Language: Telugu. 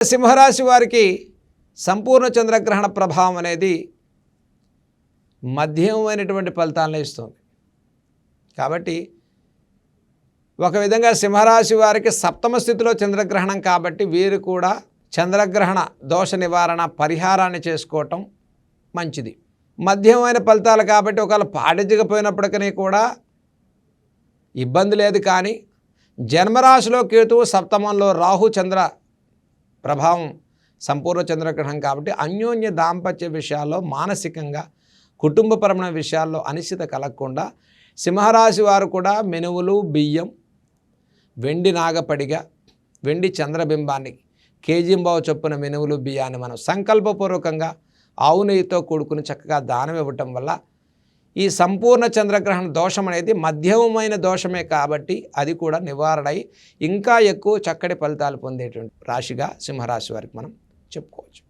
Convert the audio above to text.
సింహరాశి వారికి సంపూర్ణ చంద్రగ్రహణ ప్రభావం అనేది మధ్యమైనటువంటి ఫలితాలను ఇస్తుంది. కాబట్టి ఒక విధంగా సింహరాశి వారికి సప్తమ స్థితిలో చంద్రగ్రహణం కాబట్టి వీరు కూడా చంద్రగ్రహణ దోష నివారణ పరిహారాన్ని చేసుకోవటం మంచిది. మధ్యమైన ఫలితాలు కాబట్టి ఒకవేళ పాటించకపోయినప్పటికీ కూడా ఇబ్బంది లేదు కానీ జన్మరాశిలో కేతువు సప్తమంలో రాహు చంద్ర ప్రభావం సంపూర్ణ చంద్రగ్రహణం కాబట్టి అన్యోన్య దాంపత్య విషయాల్లో మానసికంగా కుటుంబపరమైన విషయాల్లో అనిశ్చిత కలగకుండా సింహరాశి వారు కూడా మెనువులు బియ్యం వెండి నాగపడిగ వెండి చంద్రబింబాన్ని కేజీంబావు చొప్పున మెనువులు బియ్యాన్ని మనం సంకల్పపూర్వకంగా ఆవు నెయ్యితో కూడుకుని చక్కగా దానం ఇవ్వటం వల్ల ఈ సంపూర్ణ చంద్రగ్రహణ దోషం అనేది మధ్యమమైన దోషమే కాబట్టి అది కూడా నివారణ అయి ఇంకా ఎక్కువ చక్కటి ఫలితాలు పొందేటువంటి రాశిగా సింహరాశి వారికి మనం చెప్పుకోవచ్చు.